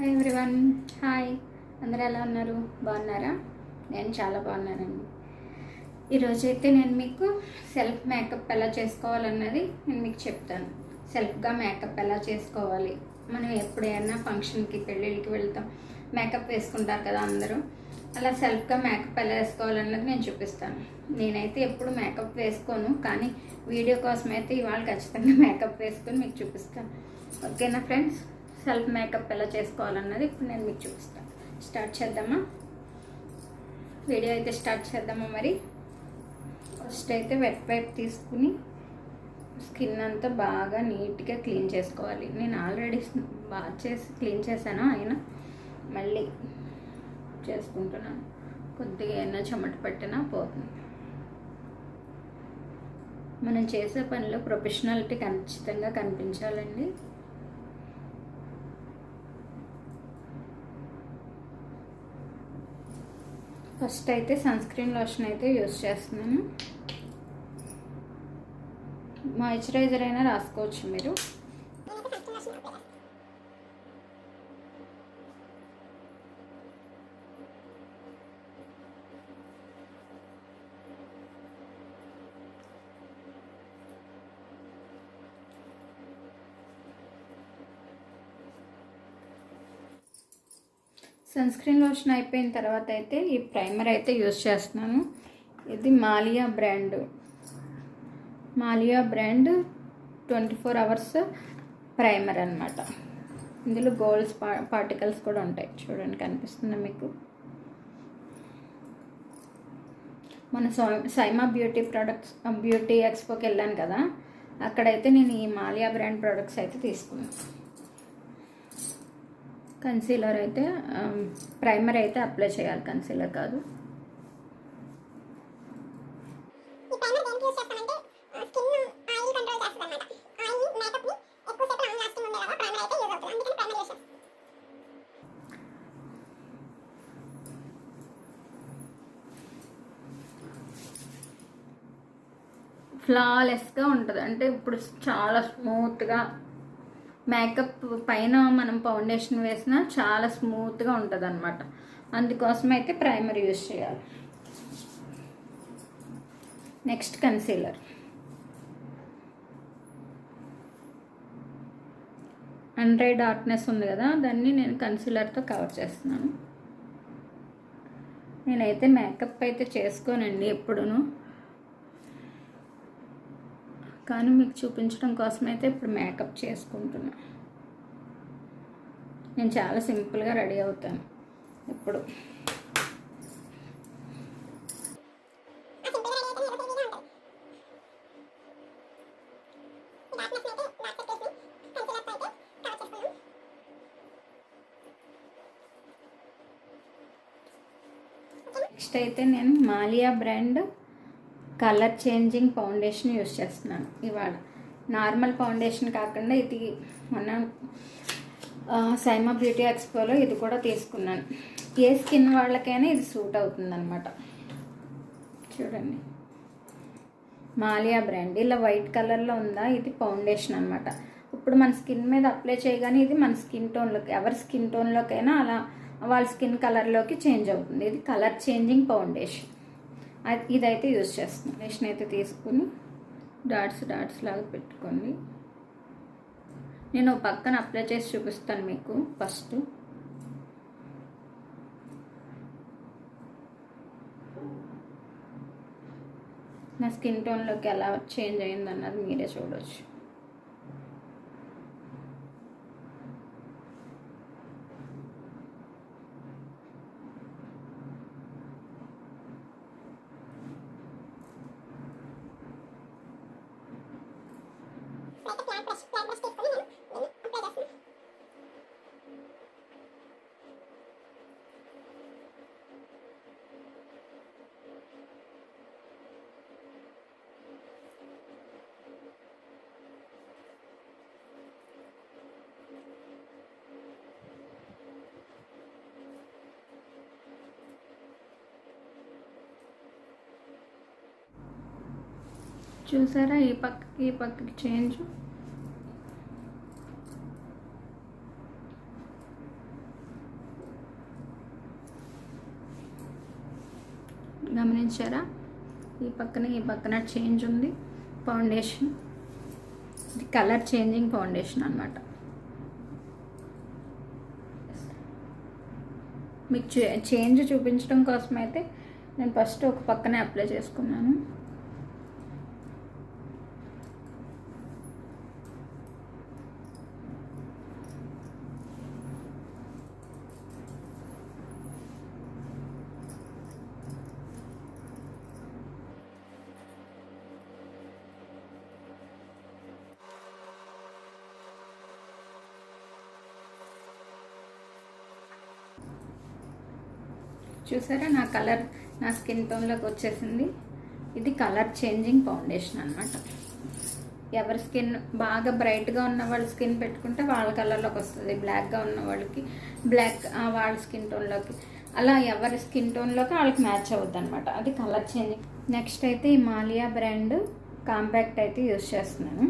Hi everyone hi అందరూ ఎలా ఉన్నారు? బాగున్నారా? నేను చాలా బాగున్నానండి. ఈరోజు అయితే నేను మీకు సెల్ఫ్ మేకప్ ఎలా చేసుకోవాలన్నది నేను మీకు చెప్తాను. సెల్ఫ్గా మేకప్ ఎలా చేసుకోవాలి? మనం ఎప్పుడైనా ఫంక్షన్కి పెళ్ళిళ్ళకి వెళ్తాం. మేకప్ వేసుకుంటారు కదా అందరూ. అలా సెల్ఫ్గా మేకప్ ఎలా వేసుకోవాలన్నది నేను చూపిస్తాను. నేనైతే ఎప్పుడు మేకప్ వేసుకోను కానీ వీడియో కోసం అయితే ఇవాళ ఖచ్చితంగా మేకప్ వేసుకొని మీకు చూపిస్తాను. ఓకేనా ఫ్రెండ్స్? సెల్ఫ్ మేకప్ ఎలా చేసుకోవాలన్నది ఇప్పుడు నేను మీకు చూపిస్తాను. స్టార్ట్ చేద్దామా? వీడియో అయితే స్టార్ట్ చేద్దామా మరి? ఫస్ట్ అయితే వెట్ వైప్ తీసుకుని స్కిన్ అంతా బాగా నీట్గా క్లీన్ చేసుకోవాలి. నేను ఆల్రెడీ బాగా చేసి క్లీన్ చేశాను అయినా. మళ్ళీ చేసుకుంటున్నాను కొద్దిగా ఏమైనా చెమట పట్టినా పోతుంది. మనం చేసే పనిలో ప్రొఫెషనాలిటీ ఖచ్చితంగా కనిపించాలండి. ఫస్ట్ అయితే సన్ స్క్రీన్ లోషన్ అయితే యూస్ చేస్తున్నాను. మాయిశ్చరైజర్ అయినా రాసుకోవచ్చు మీరు. సన్ స్క్రీన్ లోషన్ అయిపోయిన తర్వాత అయితే ఈ ప్రైమర్ అయితే యూస్ చేస్తున్నాను. ఇది Malia brand. Malia brand twenty four hours primer అనమాట ఇందులో గోల్డ్స్ పార్టికల్స్ కూడా ఉంటాయి. చూడండి కనిపిస్తుంది మీకు? మన సైమా బ్యూటీ ప్రొడక్ట్స్ బ్యూటీ ఎక్స్పోకి వెళ్ళాను కదా. అక్కడైతే నేను ఈ మాలియా బ్రాండ్ ప్రొడక్ట్స్ అయితే తీసుకున్నాను. కన్సీలర్ అయితే ప్రైమర్ అయితే అప్లై చేయాలి. కన్సీలర్ కాదు. ఫ్లాలెస్గా ఉంటుంది. అంటే ఇప్పుడు చాలా స్మూత్గా మేకప్ పైన మనం ఫౌండేషన్ వేసినా చాలా స్మూత్గా ఉంటుంది అనమాట అందుకోసం అయితే ప్రైమర్ యూస్ చేయాలి. Next concealer. Under eye darkness ఉంది కదా దాన్ని నేను కన్సీలర్తో కవర్ చేస్తున్నాను. నేనైతే మేకప్ అయితే చేసుకోనండి ఎప్పుడును. కానీ మీకు చూపించడం కోసం అయితే ఇప్పుడు మేకప్ చేసుకుంటున్నా. నేను చాలా సింపుల్గా రెడీ అవుతాను. ఇప్పుడు. నెక్స్ట్ అయితే నేను Malia brand colour changing foundation use చేస్తున్నాను ఇవాళ. నార్మల్ ఫౌండేషన్ కాకుండా ఇది మొన్న సైమా బ్యూటీ ఎక్స్పోలో ఇది కూడా తీసుకున్నాను. ఏ స్కిన్ వాళ్ళకైనా ఇది సూట్ అవుతుంది అనమాట చూడండి. మాలియా బ్రాండ్. ఇలా వైట్ కలర్లో ఉందా? ఇది ఫౌండేషన్ అనమాట ఇప్పుడు మన స్కిన్ మీద అప్లై చేయగానే ఇది మన స్కిన్ టోన్లోకి ఎవరి స్కిన్ టోన్లోకైనా అలా వాళ్ళ స్కిన్ కలర్లోకి చేంజ్ అవుతుంది. ఇది కలర్ చేంజింగ్ ఫౌండేషన్. ఇదైతే యూజ్ చేస్తున్నాను ఫౌండేషన్ అయితే తీసుకుని డాట్స్ డాట్స్ లాగా పెట్టుకోండి. నేను పక్కన అప్లై చేసి చూపిస్తాను మీకు ఫస్ట్ నా స్కిన్ టోన్లోకి ఎలా చేంజ్ అయింది అన్నది మీరే చూడవచ్చు చూసారా? ఈ పక్కకి ఈ పక్కకి చేంజ్ గమనించారా? ఈ పక్కన ఈ పక్కన చేంజ్ ఉంది. ఫౌండేషన్ ఇది కలర్ చేంజింగ్ ఫౌండేషన్ అనమాట మీకు చేంజ్ చూపించడం కోసం అయితే నేను ఫస్ట్ ఒక పక్కనే అప్లై చేసుకున్నాను. చూసారా? నా కలర్ నా స్కిన్ టోన్లోకి వచ్చేసింది. ఇది కలర్ చేంజింగ్ ఫౌండేషన్ అనమాట ఎవరి స్కిన్ బాగా బ్రైట్గా ఉన్న వాళ్ళ స్కిన్ పెట్టుకుంటే వాళ్ళ కలర్లోకి వస్తుంది. బ్లాక్గా ఉన్న వాళ్ళకి బ్లాక్ వాళ్ళ స్కిన్ టోన్లోకి అలా ఎవరి స్కిన్ టోన్లోకి వాళ్ళకి మ్యాచ్ అవుద్ది అనమాట అది కలర్ చేంజింగ్. నెక్స్ట్ అయితే ఈ మాలియా బ్రాండ్ కాంపాక్ట్ అయితే యూస్ చేస్తున్నాను.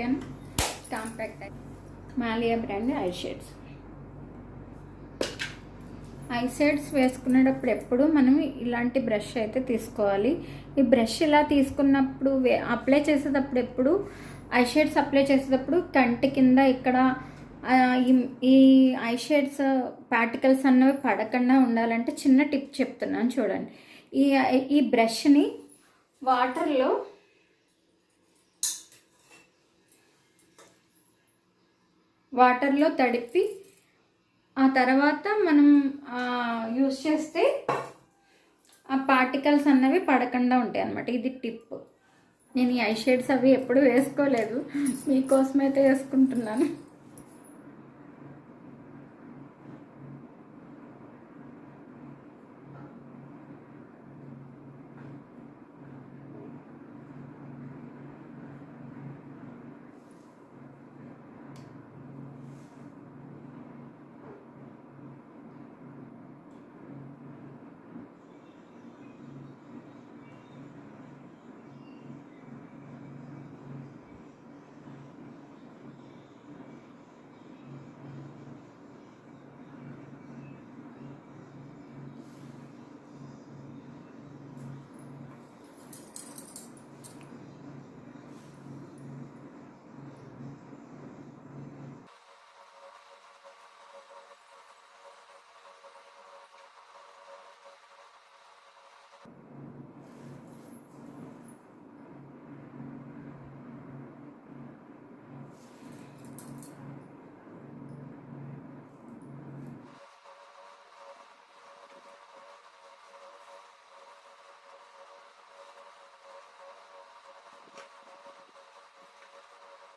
ఓకేనా compact Malia brand eye shades. Eye shades వేసుకునేటప్పుడు ఎప్పుడు మనం ఇలాంటి బ్రష్ అయితే తీసుకోవాలి. ఈ బ్రష్ ఇలా తీసుకున్నప్పుడు అప్లై చేసేటప్పుడు ఎప్పుడు ఐ షేడ్స్ అప్లై చేసేటప్పుడు కంటి కింద ఇక్కడ ఈ- ఈ ఐ షేడ్స్ పార్టికల్స్ అన్నవి పడకుండా ఉండాలంటే చిన్న టిప్ చెప్తున్నాను చూడండి. ఈ ఈ బ్రష్ని వాటర్లో వాటర్లో తడిపి ఆ తర్వాత మనం యూస్ చేస్తే ఆ పార్టికల్స్ అన్నవి పడకుండా ఉంటాయి అన్నమాట. ఇది టిప్. నేను ఈ ఐ షేడ్స్ అవి ఎప్పుడు వేసుకోలేదు. మీకోసమైతే వేసుకుంటున్నాను.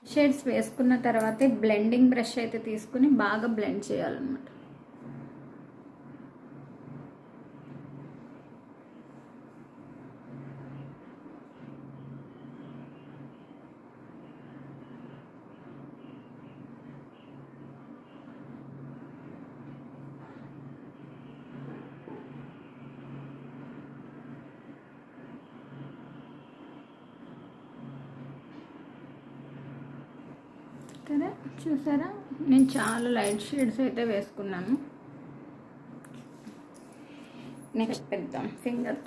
షేడ్స్ వేసుకున్న తర్వాతే బ్లెండింగ్ బ్రష్ అయితే తీసుకుని బాగా బ్లెండ్ చేయాలన్నమాట కదా చూసారా? నేను చాలా లైట్ షేడ్స్ అయితే వేసుకున్నాను. నెక్స్ట్ పెద్దాం ఫింగర్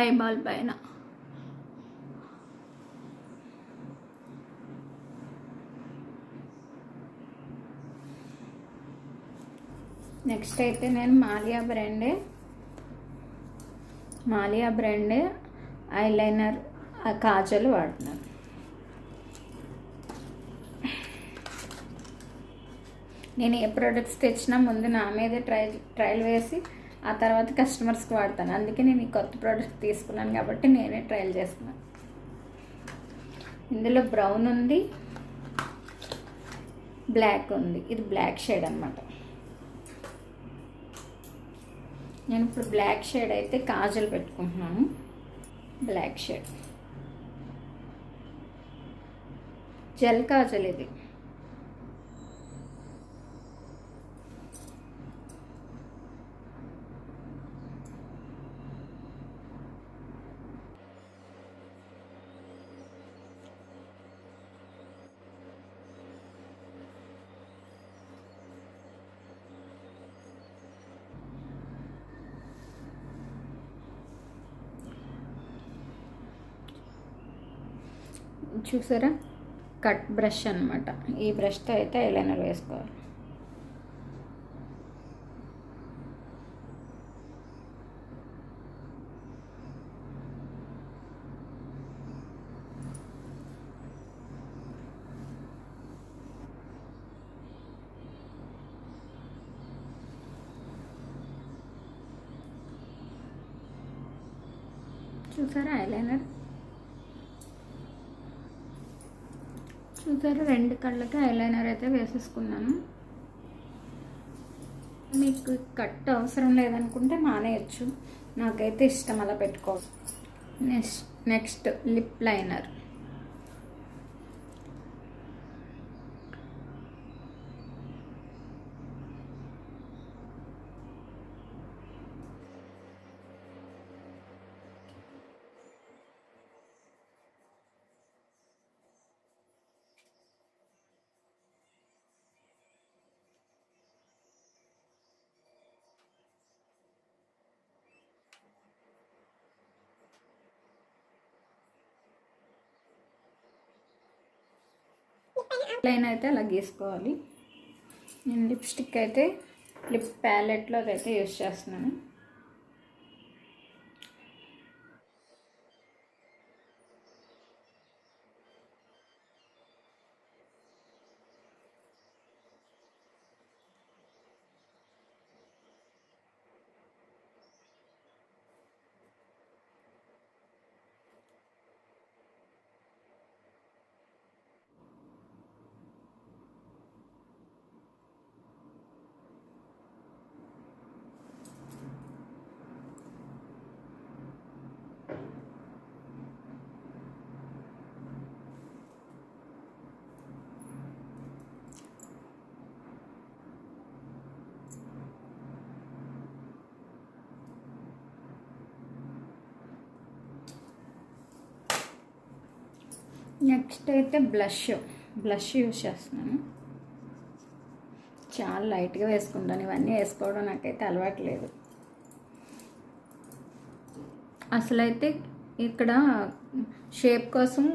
ఐబాల్ పైన. నెక్స్ట్ అయితే నేను మాలియా బ్రాండే. మాలియా బ్రాండే ఐలైనర్ కాజల్ వాడుతున్నాను. నేను ఏ ప్రోడక్ట్స్ తెచ్చినా ముందు నా మీదే ట్రయల్ ట్రయల్ వేసి ఆ తర్వాత కస్టమర్స్కి వాడతాను. అందుకే నేను ఈ కొత్త ప్రోడక్ట్ తీసుకున్నాను కాబట్టి నేనే ట్రయల్ చేస్తున్నాను ఇందులో బ్రౌన్ ఉంది బ్లాక్ ఉంది. ఇది బ్లాక్ షేడ్ అనమాట నేను ఇప్పుడు బ్లాక్ షేడ్ అయితే కాజల్ పెట్టుకుంటున్నాను. బ్లాక్ షేడ్ జెల్ కాజల్ ఇది. చూసారా? కట్ బ్రష్ అనమాట ఈ బ్రష్తో అయితే ఐలైనర్ వేసుకోవాలి చూసారా ఐలైనర్ చూసారు? రెండు కళ్ళకి ఐలైనర్ అయితే వేసేసుకున్నాను. మీకు కట్ అవసరం లేదనుకుంటే మానేయచ్చు. నాకైతే ఇష్టం అలా పెట్టుకోవచ్చు next next lip liner. Line అయితే అలా గీసుకోవాలి నేను లిప్స్టిక్ అయితే లిప్ ప్యాలెట్లో అయితే యూస్ చేస్తున్నాను. నెక్స్ట్ అయితే బ్లష్. బ్లష్ యూజ్ చేస్తున్నాను. చాలా లైట్గా వేసుకుంటాను. ఇవన్నీ వేసుకోవడం నాకైతే అలవాట్లేదు అసలైతే ఇక్కడ షేప్ కోసం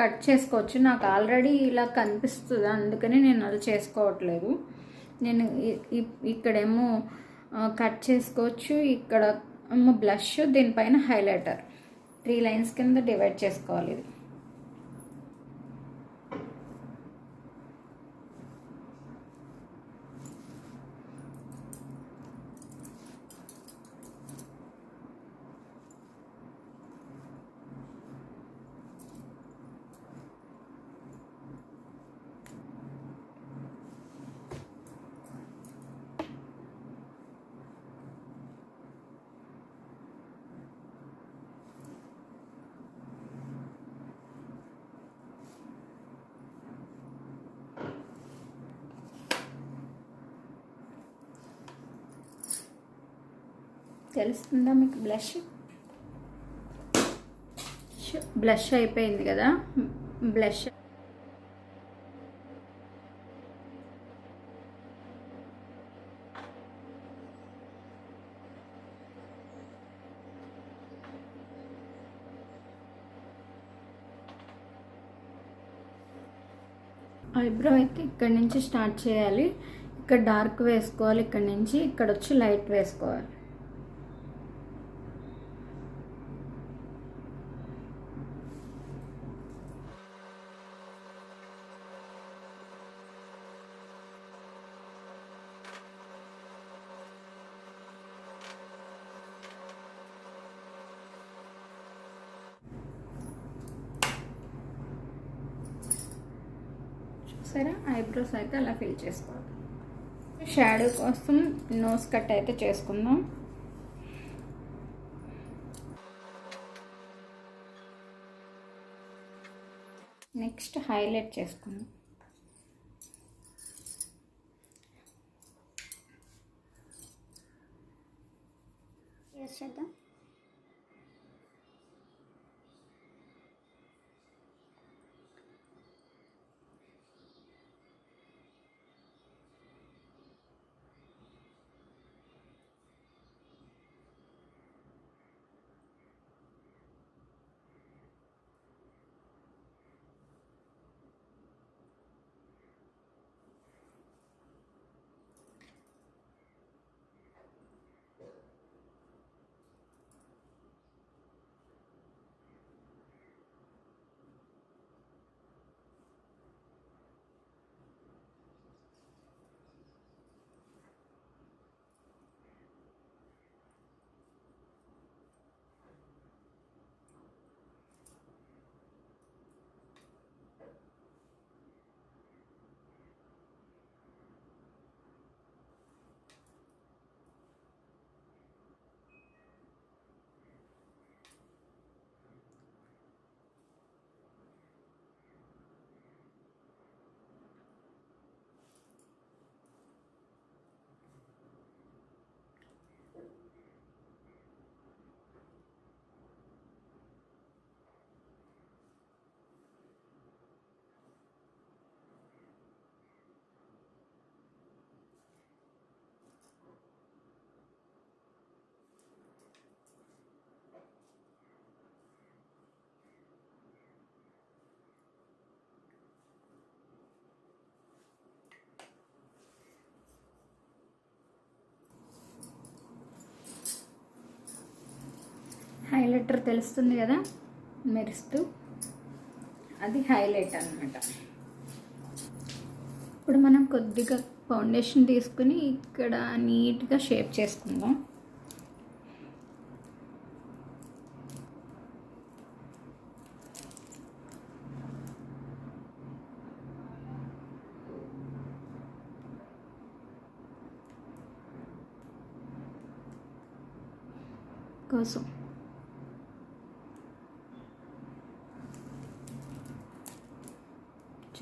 కట్ చేసుకోవచ్చు. నాకు ఆల్రెడీ ఇలా కనిపిస్తుంది. అందుకని నేను అది చేసుకోవట్లేదు. నేను ఇక్కడేమో కట్ చేసుకోవచ్చు. ఇక్కడ బ్లష్ దీనిపైన హైలైటర్. త్రీ లైన్స్ కింద డివైడ్ చేసుకోవాలి ఇది. తెలుస్తుందా మీకు బ్లష్ బ్లష్ అయిపోయింది కదా? బ్లష్ ఐబ్రో అయితే ఇక్కడ నుంచి స్టార్ట్ చేయాలి. ఇక్కడ డార్క్ వేసుకోవాలి ఇక్కడ నుంచి ఇక్కడ వచ్చి లైట్ వేసుకోవాలి. ఐబ్రోస్ అయితే అలా ఫిల్ చేసుకోవాలి. షాడో కోసం నోస్ కట్ అయితే చేసుకుందాం. నెక్స్ట్ హైలైట్ చేసుకుందాం. హైలైటర్ తెలుస్తుంది కదా? మెరుస్తూ. అది హైలైట్ అనమాట ఇప్పుడు మనం కొద్దిగా ఫౌండేషన్ తీసుకుని ఇక్కడ నీట్గా షేప్ చేసుకుందాం. కోసం.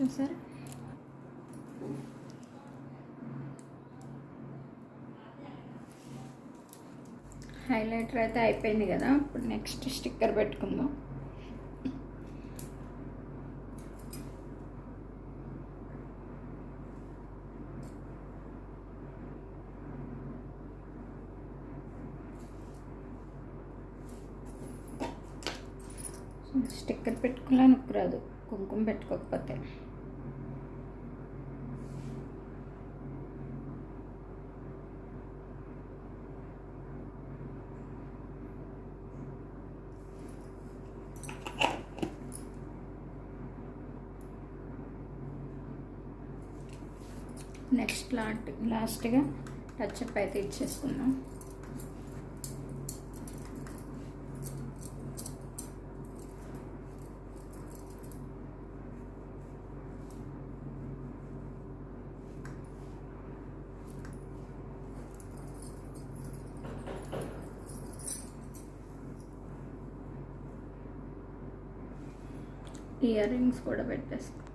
చూసారు హైలైటర్ అయితే అయిపోయింది కదా ఇప్పుడు నెక్స్ట్ స్టిక్కర్ పెట్టుకుందాం. స్టిక్కర్ పెట్టుకోవడానికి రాదు కుంకుమ పెట్టుకోకపోతే. నెక్స్ట్ లాట్ లాస్ట్గా టచ్అప్ అయితే ఇచ్చేసుకుందాం ఇయర్ రింగ్స్ కూడా పెట్టేస్తాం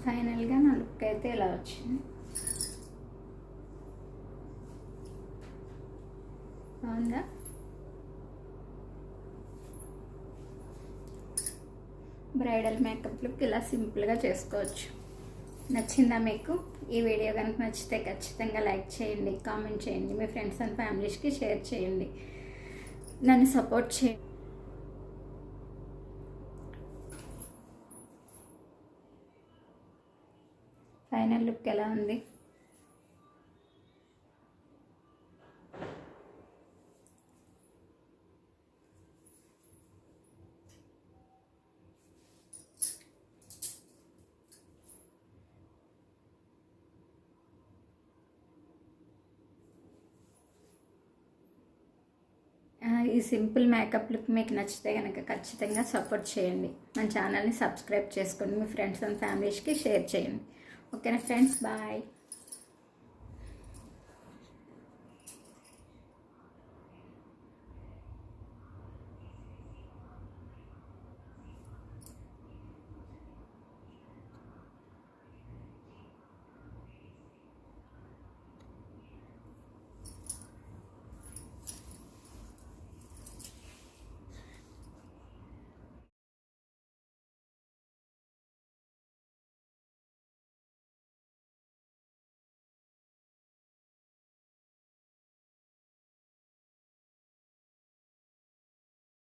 ఫైనల్గా నా లుక్ అయితే ఇలా వచ్చింది. బాగుందా? బ్రైడల్ మేకప్ లుక్ ఇలా సింపుల్గా చేసుకోవచ్చు. నచ్చిందా మీకు? ఈ వీడియో కనుక నచ్చితే ఖచ్చితంగా లైక్ చేయండి కామెంట్ చేయండి మీ ఫ్రెండ్స్ అండ్ ఫ్యామిలీస్కి షేర్ చేయండి. నన్ను సపోర్ట్ చేయండి. ఫైనల్ లుక్ ఎలా ఉంది? ఈ సింపుల్ మేకప్ లుక్ మీకు నచ్చితే కనుక ఖచ్చితంగా సపోర్ట్ చేయండి. మన ఛానల్ని సబ్స్క్రైబ్ చేసుకోండి మీ ఫ్రెండ్స్ అండ్ ఫ్యామిలీస్కి షేర్ చేయండి. ఓకేనా ఫ్రెండ్స్ బాయ్